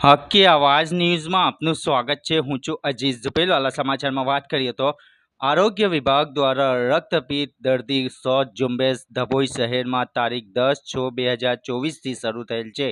હક્કી આવાજ ન્યૂઝમાં આપનું સ્વાગત છે. હું છું અજીઝ ઝુપેલવાલા સમાચારમાં વાત કરીએ તો આરોગ્ય વિભાગ દ્વારા રક્તપિત દર્દી સો ઝુંબેશ ધભોઈ શહેરમાં તારીખ દસ છ બે હજાર ચોવીસથી શરૂ થયેલ છે.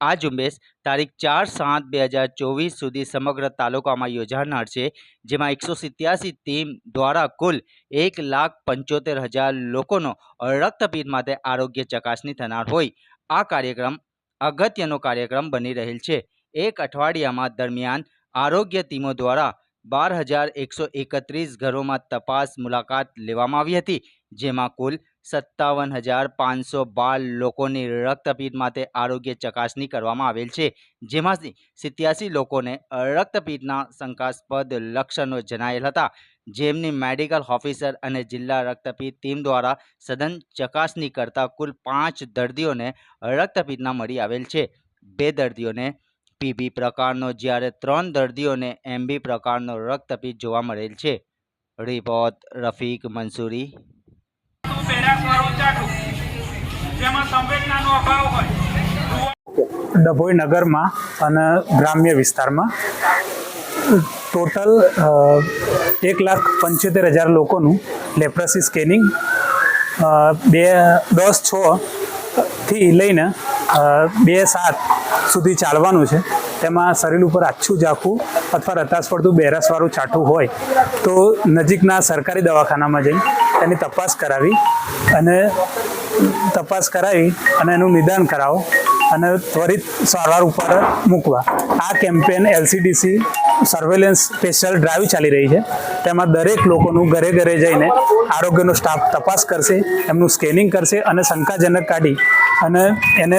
આ ઝુંબેશ તારીખ ચાર સાત બે હજાર ચોવીસ સુધી સમગ્ર તાલુકામાં યોજાનાર છે, જેમાં એકસો સિત્યાસી ટીમ દ્વારા કુલ એક લાખ પંચોતેર હજાર લોકોનો રક્તપિત માટે આરોગ્ય ચકાસણી થનાર હોય. આ કાર્યક્રમ અગત્યનો કાર્યક્રમ બની રહેલ છે. એક અઠવાડિયામાં દરમિયાન આરોગ્ય ટીમો દ્વારા બાર હજાર એકસો એકત્રીસ ઘરોમાં તપાસ મુલાકાત લેવામાં આવી હતી, જેમાં કુલ સત્તાવન હજાર પાંચસો બાર લોકોની રક્તપીઠ માટે આરોગ્ય ચકાસણી કરવામાં આવેલ છે. જેમાંથી સિત્યાસી લોકોને રક્તપીઠના શંકાસ્પદ લક્ષણો જણાયેલ હતા. જેમની મેડિકલ ઓફિસર અને જિલ્લા રક્તપીઠ ટીમ દ્વારા સઘન ચકાસણી કરતા કુલ પાંચ દર્દીઓને રક્તપિત્તના મળી આવેલ છે. બે દર્દીઓને પીબી પ્રકારનો જ્યારે ત્રણ દર્દીઓને એમબી પ્રકારનો રક્તપિત જોવા મળેલ છે. રિપોર્ટ રફીક મંસૂરી. ડભોઈ નગરમાં અને ગ્રામ્ય વિસ્તારમાં ટોટલ એક લાખ પંચોતેર હજાર લોકોનું લેપ્રસી સ્કેનિંગ બે, દસ, છ થી લઈને બે સાત સુધી ચાલવાનું છે. તેમાં શરીર ઉપર આછું ઝાખું અથવા રતાસ પડતું બેરસવાળું છાંટું હોય, તો નજીકના સરકારી દવાખાનામાં જઈ તેની તપાસ કરાવી અને તપાસ કરાવી અને એનું નિદાન કરાવો અને ત્વરિત સારવાર ઉપર મૂકવા. આ campaign LCDC surveillance special drive ચાલી રહી છે. તેમાં દરેક લોકોનું ઘરે ઘરે જઈને આરોગ્યનો સ્ટાફ તપાસ કરશે, એમનું સ્કેનિંગ કરશે અને શંકાજનક કાઢી અને એને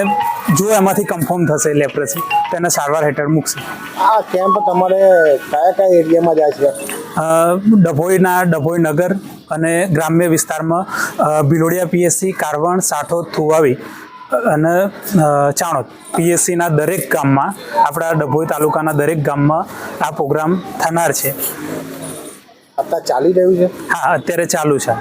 જો એમાંથી કન્ફર્મ થશે લેપ્રસી તેને સારવાર હેઠળ મૂકશે. આ કેમ્પ તમારે કયા કયા એરિયામાં જાય છે? ડભોઈના ડભોઈ નગર અને ગ્રામ્ય વિસ્તારમાં ભિલોડિયા પીએસસી કારવણ સાઠોદ થુવાવી અને ચાણોદ. પીએસસીના દરેક ગામમાં આપણા ડભોઈ તાલુકાના દરેક ગામમાં આ પ્રોગ્રામ થનાર છે. અત્યારે ચાલી રહ્યું છે? હા અત્યારે ચાલુ છે.